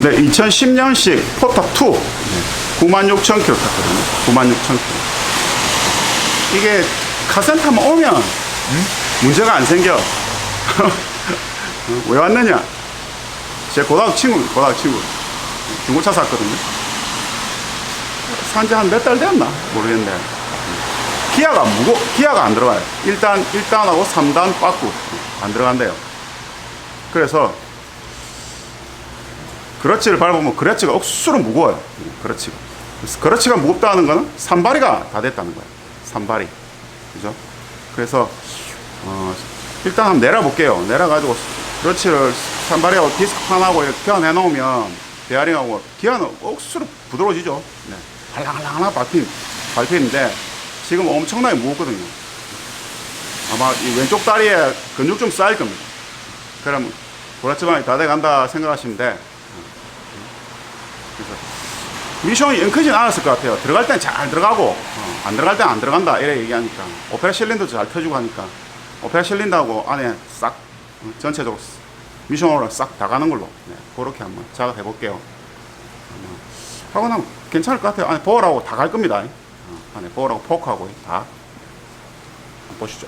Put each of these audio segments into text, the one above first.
네, 2010년식 포탑 2 96,000km 탔거든요. 96,000km. 이게 카센터만 오면 문제가 안 생겨. 왜 왔느냐? 제 고등학교 친구, 고등학교 친구. 중고차 샀거든요. 산지 한 몇 달 됐나? 모르겠는데. 기아가 무거, 기아가 안 들어가요. 1단, 1단하고 3단 빠꾸 안 들어간대요. 그래서 그렇지를 밟으면 그렇지가 억수로 무거워요. 그렇지가. 그래서 그렇지가 무겁다는 거는 산발이가 다 됐다는 거예요. 산발이. 그죠? 그래서, 어, 일단 한번 내려볼게요. 내려가지고 그렇지를 산발이하고 디스크 판하고 이렇게 교환해 놓으면 베어링하고 기아는 억수로 부드러워지죠. 네. 할랑할랑할랑 밟힌, 밟히는데 지금 엄청나게 무겁거든요. 아마 이 왼쪽 다리에 근육 좀 쌓일 겁니다. 그럼 고라치방이 다 돼간다 생각하시면 돼. 미션이 엉크진 않았을 것 같아요. 들어갈 땐 잘 들어가고 어, 안 들어갈 땐 안 들어간다 이래 얘기하니까 오페라 실린더도 잘 펴주고 하니까 오페라 실린더하고 안에 싹 어, 전체적으로 미션으로 싹 다 가는 걸로 네, 그렇게 한번 작업해 볼게요. 어, 하고 나면 괜찮을 것 같아요. 안에 보어라고 다 갈 겁니다. 어, 안에 보어라고 포크하고 다 보시죠.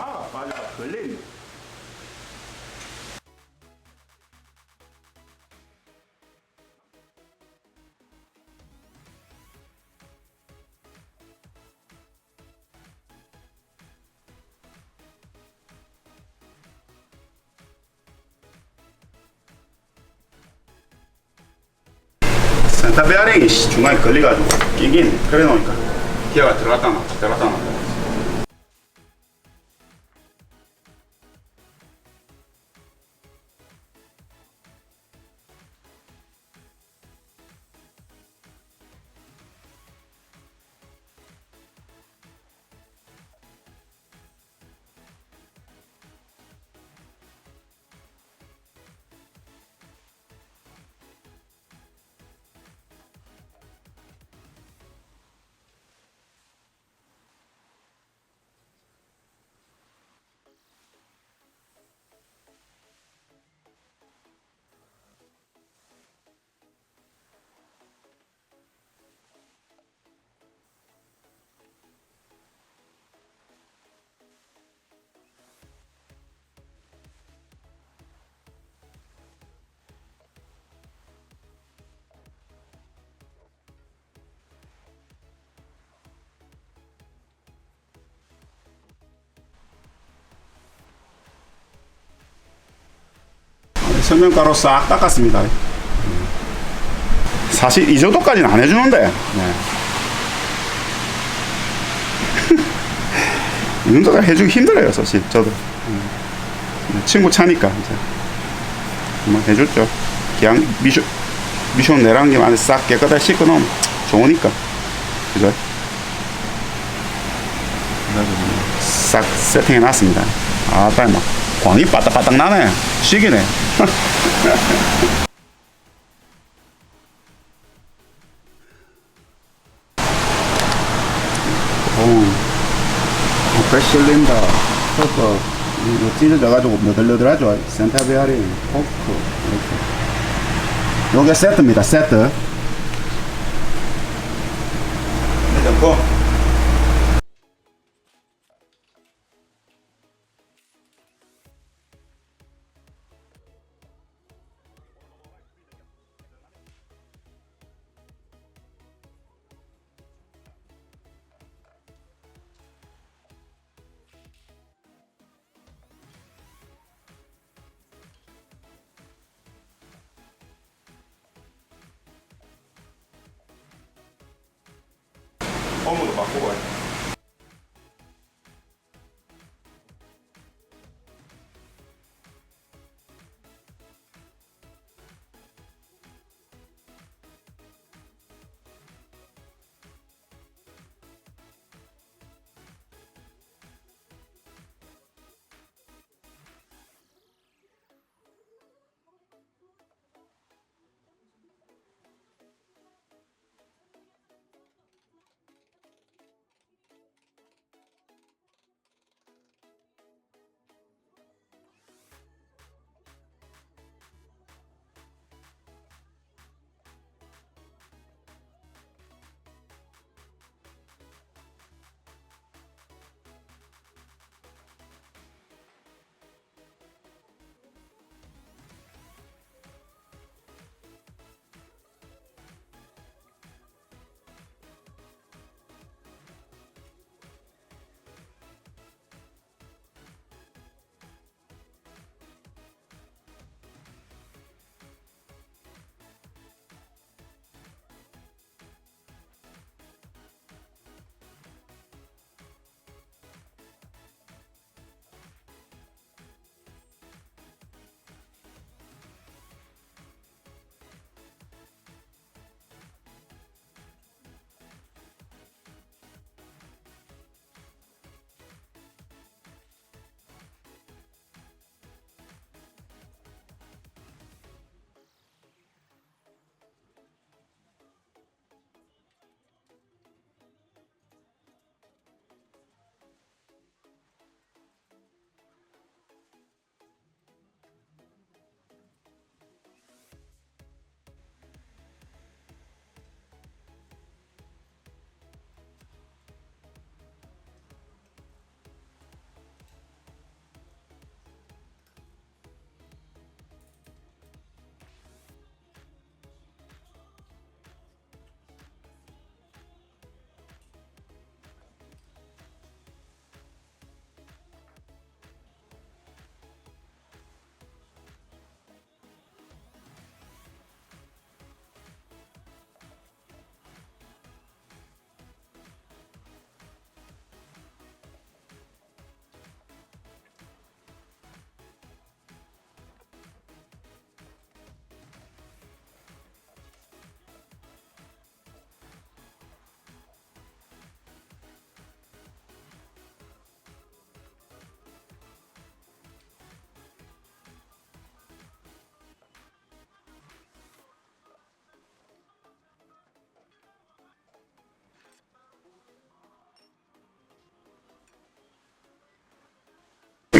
막아. 빠져 걸린 센터 베어링이 씨, 중간에 걸려가지고 끼긴 그래 놓으니까. 기어가 들어갔다 나왔다 들어갔다 나 설명가로 싹 닦았습니다. 사실 이 정도까지는 안 해주는데. 네. 이 정도까지 해주기 힘들어요, 사실 저도. 음. 친구 차니까 이제 한번 해줬죠. 그냥 미션 미션 내라는 게 안에 싹 깨끗하게 씻고 놓으면 좋으니까, 그죠? 싹 세팅해 놨습니다. 아, 빨리 막 광이 바닥바닥 나네. 시기네. 어, 배실린다, 퍼퍼, 이거 찢어져가지고 너덜너덜하죠. 센터베어링, 포크, 이렇게. 요게 세트입니다, 세트. 넣고. 펌으로 바꾸고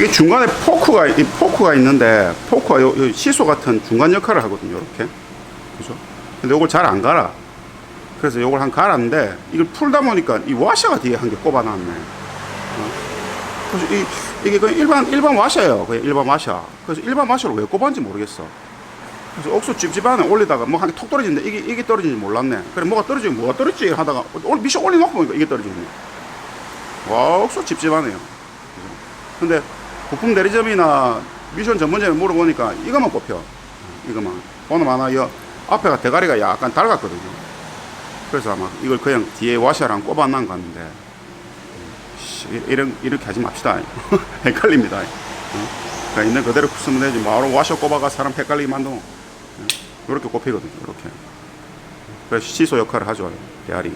이게 중간에 포크가 이 포크가 있는데 포크가 요, 요 시소 같은 중간 역할을 하거든요. 이렇게 그죠? 근데 이걸 잘 안 갈아. 그래서 이걸 한 갈았는데 이걸 풀다 보니까 이 와셔가 뒤에 한 개 꼽아놨네. 어? 그래서 이 이게 그냥 일반 일반 와셔예요. 그냥 일반 와셔. 그래서 일반 와셔를 왜 꼽았는지 모르겠어. 그래서 옥수 찝찝하네 올리다가 뭐 한 개 톡 떨어지는데 이게 이게 떨어지는지 몰랐네. 그래 뭐가 떨어지면 뭐가 떨어지지 하다가 올 미션 올려놓고 보니까 이게 떨어지네. 와 옥수 찝찝하네요. 그죠? 근데 부품 대리점이나 미션 전문점에 물어보니까 이것만 꼽혀. 이것만. 오늘 많아, 이 앞에가 대가리가 약간 닳았거든요. 그래서 아마 이걸 그냥 뒤에 것 같는데, 씨, 이런, 이렇게 하지 맙시다. 헷갈립니다. 어? 그냥 있는 그대로 쓰면 되지. 바로 와셔 꼽아가 사람 헷갈리게 만들고. 이렇게 꼽히거든요. 이렇게. 그래서 시소 역할을 하죠. 대가리.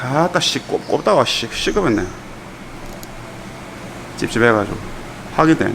아따 씨 꼽, 꼽다가 씨 시급했네 찝찝해가지고 하게 되네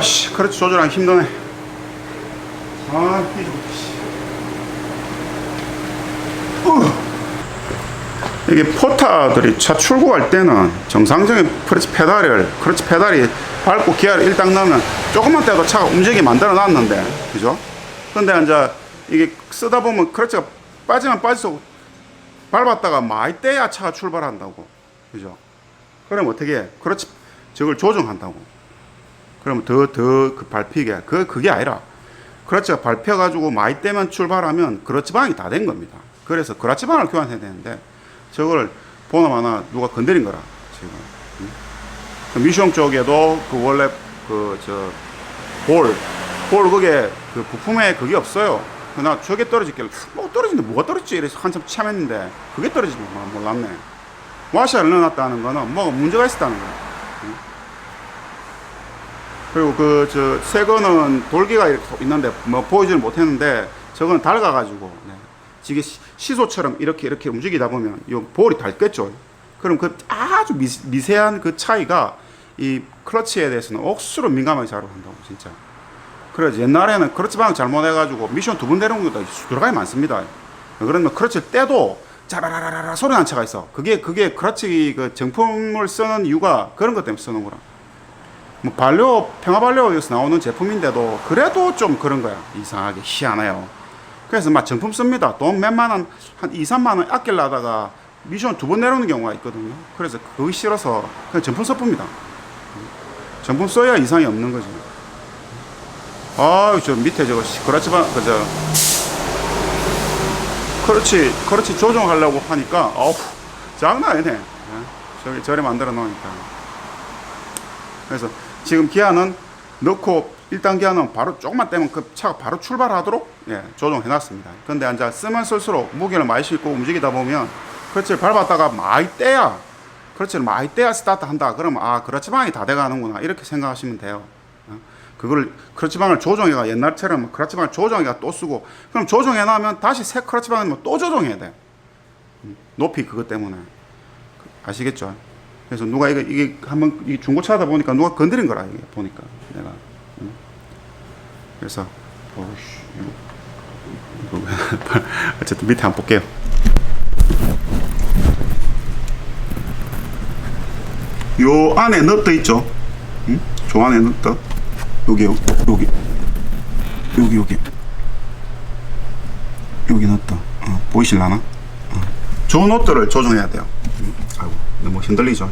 씨 그렇지 조절하기 힘드네 아 어. 이게 포타들이 차 출고할 때는 정상적인 크러치 페달을 크러치 페달이 밟고 기아를 일당 넣으면 조금만 떼도 차가 움직이게 만들어 놨는데 그죠? 근데 이제 이게 쓰다 보면 크러치가 빠지면 빠질수록 밟았다가 많이 떼야 차가 출발한다고 그죠? 그럼 어떻게 해? 크러치 저걸 조정한다고 그러면 더더그 밟히게 그 그게 아니라 크러치가 밟혀가지고 많이 떼면 출발하면 크러치 방이 다 된 겁니다. 그래서 크러치 방을 교환해야 되는데 저걸 보나 마나 누가 건드린 거라 지금 음. 그 미숑 쪽에도 그 원래 그 저 볼 볼 그게 그 부품에 그게 없어요. 그나 저게 떨어질길래 뭐 떨어진데 뭐가 떨어졌지 이래서 한참 참했는데 그게 떨어지는 거 몰랐네. 와샤를 넣어놨다는 거는 뭐가 문제가 있었다는 거야. 음. 그리고 그 저 새 거는 돌기가 이렇게 있는데 뭐 보이지를 못했는데 저건 닳아가지고 네. 시- 시소처럼 이렇게 이렇게 움직이다 보면 이 볼이 닳겠죠. 그럼 그 아주 미, 미세한 그 차이가 이 클러치에 대해서는 억수로 민감하게 작용한다고 진짜. 그래서 옛날에는 클러치 방을 잘못해가지고 미션 두 번 내려온 것도 수두룩하게 많습니다. 그러면 클러치 떼도 자라라라라 소리 난 차가 있어. 그게 그게 클러치 그 정품을 쓰는 이유가 그런 것 때문에 쓰는 거라. 뭐 반려 평화 반려에서 나오는 제품인데도 그래도 좀 그런 거야. 이상하게 희한해요. 그래서 막 정품 씁니다. 돈 몇만 원 한 2, 3만 원 아끼려다가 미션 두 번 내려오는 경우가 있거든요. 그래서 그거 싫어서 그냥 정품 써봅니다. 정품 써야 이상이 없는 거지. 아저 밑에 저거 그라치바 그저. 그렇지 그렇지 조정하려고 하니까 어우 장난 아니네. 예? 저기 저래 만들어 놓으니까. 그래서 지금 기아는 넣고 1단 기아는 바로 조금만 떼면 그 차가 바로 출발하도록 예, 조정해 놨습니다. 근데 이제 쓰면 쓸수록 무게를 많이 싣고 움직이다 보면 크러치를 밟았다가 많이 떼야 크러치를 많이 떼야 스타트 한다. 그러면 아 크러치방이 다 돼가는구나 이렇게 생각하시면 돼요. 어? 그걸 크러치방을 조정해가 옛날처럼 크러치방을 조정해가 또 쓰고 그럼 조정해 놔면 다시 새 크러치방이면 또 조정해야 돼. 음, 높이 그것 때문에 아시겠죠? 그래서 누가 이거 이게 한번 이 중고차다 보니까 누가 건드린 거라 이게 보니까 내가 응? 그래서 어우씨 이거, 이거 어쨌든 밑에 한번 볼게요. 요 안에 넛도 있죠? 응? 저 안에 넛도 여기요 여기 여기 여기 여기 넛도 어, 보이실라나? 어. 저 넛들을 조정해야 돼요. 응? 아이고 너무 흔들리죠?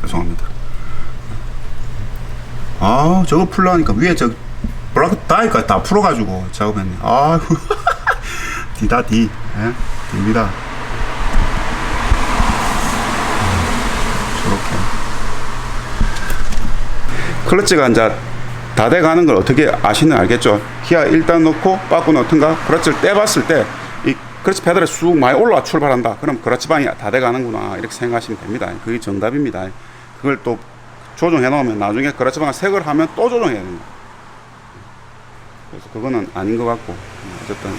죄송합니다. 아 저거 풀라니까 위에 저 블라크 다이까지 다 풀어가지고 작업했네. 아휴 디다 디, 예? 디입니다. 저렇게 클러치가 이제 다 돼가는 걸 어떻게 아시는 알겠죠? 기아 일단 넣고 빠꾸 넣든가 클러치를 떼봤을 때 이 클러치 페달에 쑥 많이 올라와 출발한다. 그럼 클러치 방이 다 돼가는구나 이렇게 생각하시면 됩니다. 그게 정답입니다. 그걸 또 조정해 놓으면 나중에 클러치 방을 색을 하면 또 조정해야 됩니다. 그래서 그거는 아닌 것 같고 어쨌든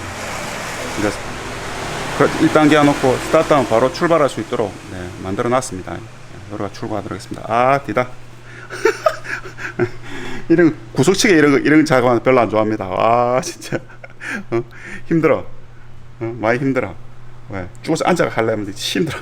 그러니까 클러치 1단계 놓고 스타트하면 바로 출발할 수 있도록 네, 만들어 놨습니다. 여러가 출고하도록 하겠습니다. 아, 디다. 이런 구석치게 이런 거 이런 작업은 별로 안 좋아합니다. 아 진짜 어, 힘들어. 어, 많이 힘들어. 왜? 죽어서 앉아 하려면 힘들어.